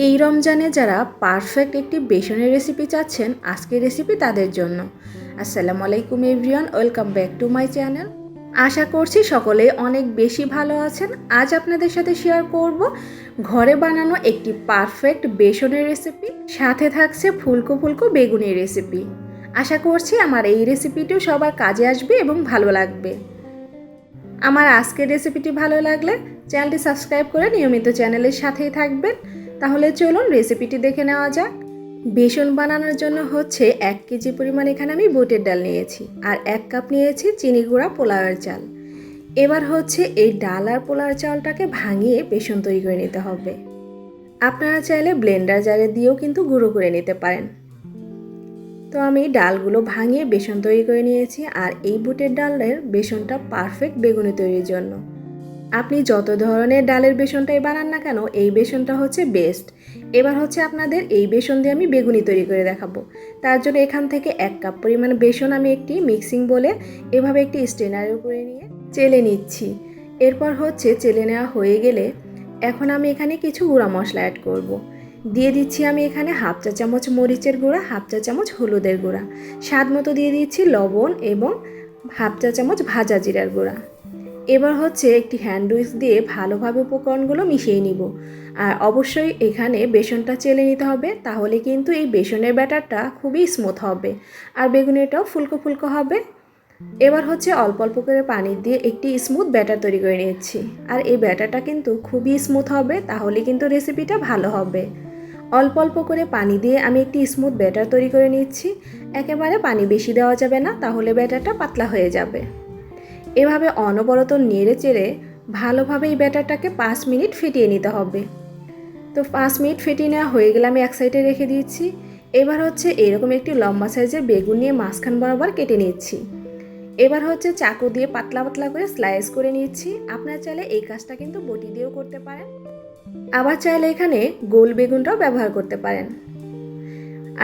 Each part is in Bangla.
এই রমজানে যারা পারফেক্ট একটি বেসনের রেসিপি চাচ্ছেন, আজকের রেসিপি তাদের জন্য। আসসালামু আলাইকুম everyone welcome back to my channel আশা করছি সকলে অনেক বেশি ভালো আছেন। আজ আপনাদের সাথে শেয়ার করব ঘরে বানানো একটি পারফেক্ট বেসনের রেসিপি সাথে থাকছে ফুলকো ফুলকো বেগুনের রেসিপি আশা করছি আমার এই রেসিপিটিও সবার কাজে আসবে এবং ভালো লাগবে। আমার আজকের রেসিপিটি ভালো লাগলে চ্যানেলটি সাবস্ক্রাইব করে নিয়মিত চ্যানেলের সাথেই থাকবেন। তাহলে চলুন রেসিপিটি দেখে নেওয়া যাক। বেসন বানানোর জন্য হচ্ছে এক কেজি পরিমাণ এখানে আমি বুটের ডাল নিয়েছি আর এক কাপ নিয়েছি চিনি গুঁড়া পোলাওয়ের চাল। এবার হচ্ছে এই ডাল আর পোলাওয়ের চালটাকে ভাঙিয়ে বেসন তৈরি করে নিতে হবে। আপনারা চাইলে ব্লেন্ডার জারে দিয়েও কিন্তু গুঁড়ো করে নিতে পারেন। তো আমি ডালগুলো ভাঙিয়ে বেসন তৈরি করে নিয়েছি আর এই বুটের ডালের বেসনটা পারফেক্ট বেগুনি তৈরির জন্য। আপনি যত ধরনের ডালের বেসনটাই বানান না কেন, এই বেসনটা হচ্ছে বেস্ট এবার হচ্ছে আপনাদের এই বেসন দিয়ে আমি বেগুনি তৈরি করে দেখাবো। তার জন্য এখান থেকে এক কাপ পরিমাণ বেসন আমি একটি মিক্সিং বলে এভাবে একটি স্টেনারের উপরে নিয়ে চেলে নিচ্ছি। এরপর হচ্ছে চেলে নেওয়া হয়ে গেলে এখন আমি এখানে কিছু গুঁড়া মশলা অ্যাড করব। দিয়ে দিচ্ছি আমি এখানে হাফ চা চামচ মরিচের গুঁড়া, হাফ চা চামচ হলুদের গুঁড়া। স্বাদ মতো দিয়ে দিচ্ছি লবণ এবং হাফ চা চামচ ভাজা জিরার গুঁড়া। এবার হচ্ছে একটি হ্যান্ড উইচ দিয়ে ভালোভাবে উপকরণগুলো মিশিয়ে নিব। আর অবশ্যই এখানে বেসনটা চেলে নিতে হবে, তাহলে কিন্তু এই বেসনের ব্যাটারটা খুবই স্মুথ হবে আর বেগুনিটাও ফুলকো ফুলকো হবে। এবার হচ্ছে অল্প অল্প করে পানি দিয়ে একটি স্মুথ ব্যাটার তৈরি করে নিচ্ছি। আর এই ব্যাটারটা কিন্তু খুবই স্মুথ হবে, তাহলে কিন্তু রেসিপিটা ভালো হবে। অল্প অল্প করে পানি দিয়ে আমি একটি স্মুথ ব্যাটার তৈরি করে নিচ্ছি। একেবারে পানি বেশি দেওয়া যাবে না, তাহলে ব্যাটারটা পাতলা হয়ে যাবে। এভাবে অনবরত নেড়ে চেড়ে ভালোভাবে এই ব্যাটারটাকে পাঁচ মিনিট ফেটিয়ে নিতে হবে। তো পাঁচ মিনিট ফেটিয়ে নেওয়া হয়ে গেলে আমি এক সাইডে রেখে দিচ্ছি এবার হচ্ছে এরকম একটি লম্বা সাইজের বেগুন নিয়ে মাঝখান বরাবর কেটে নিচ্ছি। এবার হচ্ছে চাকু দিয়ে পাতলা পাতলা করে স্লাইস করে নিচ্ছি। আপনার চাইলে এই কাজটা কিন্তু বটি দিয়েও করতে পারেন। আবার চাইলে এখানে গোল বেগুনটাও ব্যবহার করতে পারেন।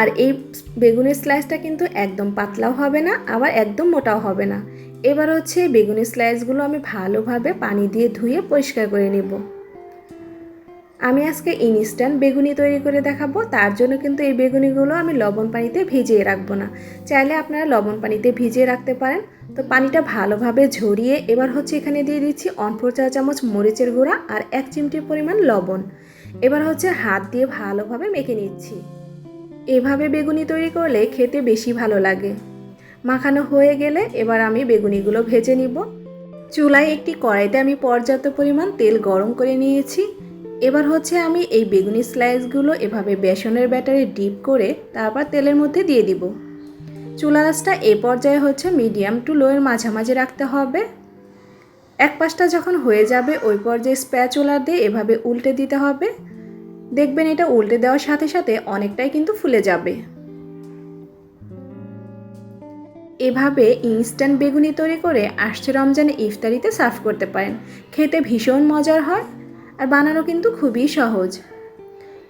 আর এই বেগুনের স্লাইসটা কিন্তু একদম পাতলাও হবে না, আবার একদম মোটাও হবে না। এবার হচ্ছে বেগুনের স্লাইসগুলো আমি ভালোভাবে পানি দিয়ে ধুয়ে পরিষ্কার করে নেব। আমি আজকে ইনস্ট্যান্ট বেগুনি তৈরি করে দেখাবো, তার জন্য কিন্তু এই বেগুনিগুলো আমি লবণ পানিতে ভিজিয়ে রাখব না। চাইলে আপনারা লবণ পানিতে ভিজিয়ে রাখতে পারেন। তো পানিটা ভালোভাবে ঝরিয়ে এবার হচ্ছে এখানে দিয়ে দিচ্ছি অনফোর চা চামচ মরিচের গুঁড়া আর এক চিমটির পরিমাণ লবণ। এবার হচ্ছে হাত দিয়ে ভালোভাবে মেখে নিচ্ছি। এভাবে বেগুনি তৈরি করলে খেতে বেশি ভালো লাগে। মাখানো হয়ে গেলে এবার আমি বেগুনিগুলো ভেজে নিব। চুলায় একটি কড়াইতে আমি পর্যাপ্ত পরিমাণ তেল গরম করে নিয়েছি। এবার হচ্ছে আমি এই বেগুনি স্লাইসগুলো এভাবে বেসনের ব্যাটারে ডিপ করে তারপর তেলের মধ্যে দিয়ে দিব। চুলা রাসটা এ পর্যায়ে হচ্ছে মিডিয়াম টু লোয়ের মাঝামাঝি রাখতে হবে। এক পাশটা যখন হয়ে যাবে ওই পর্যায়ে স্প্যাচুলার দিয়ে এভাবে উল্টে দিতে হবে। দেখবেন এটা উল্টে দেওয়ার সাথে সাথে অনেকটাই কিন্তু ফুলে যাবে। এভাবে ইনস্ট্যান্ট বেগুনি তৈরি করে আসছে রমজানে ইফতারিতে সার্ভ করতে পারেন। খেতে ভীষণ মজার হয় আর বানানো কিন্তু খুবই সহজ।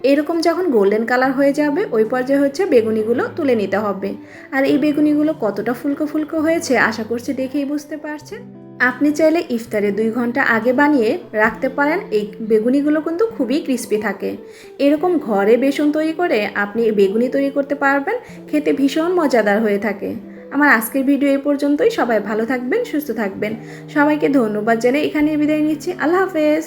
এরকম যখন গোল্ডেন কালার হয়ে যাবে, ওই পর্যায়ে হচ্ছে বেগুনিগুলো তুলে নিতে হবে। আর এই বেগুনিগুলো কতটা ফুলকো ফুলকো হয়েছে আশা করছি দেখেই বুঝতে পারছেন। আপনি চাইলে ইফতারে দুই ঘণ্টা আগে বানিয়ে রাখতে পারেন, এই বেগুনিগুলো কিন্তু খুবই ক্রিস্পি থাকে। এরকম ঘরে বেসন তৈরি করে আপনি বেগুনি তৈরি করতে পারবেন, খেতে ভীষণ মজাদার হয়ে থাকে। আমার আজকের ভিডিও এই পর্যন্তই। সবাই ভালো থাকবেন, সুস্থ থাকবেন। সবাইকে ধন্যবাদ জেনে এখানে বিদায় নিচ্ছি। আল্লাহ হাফেজ।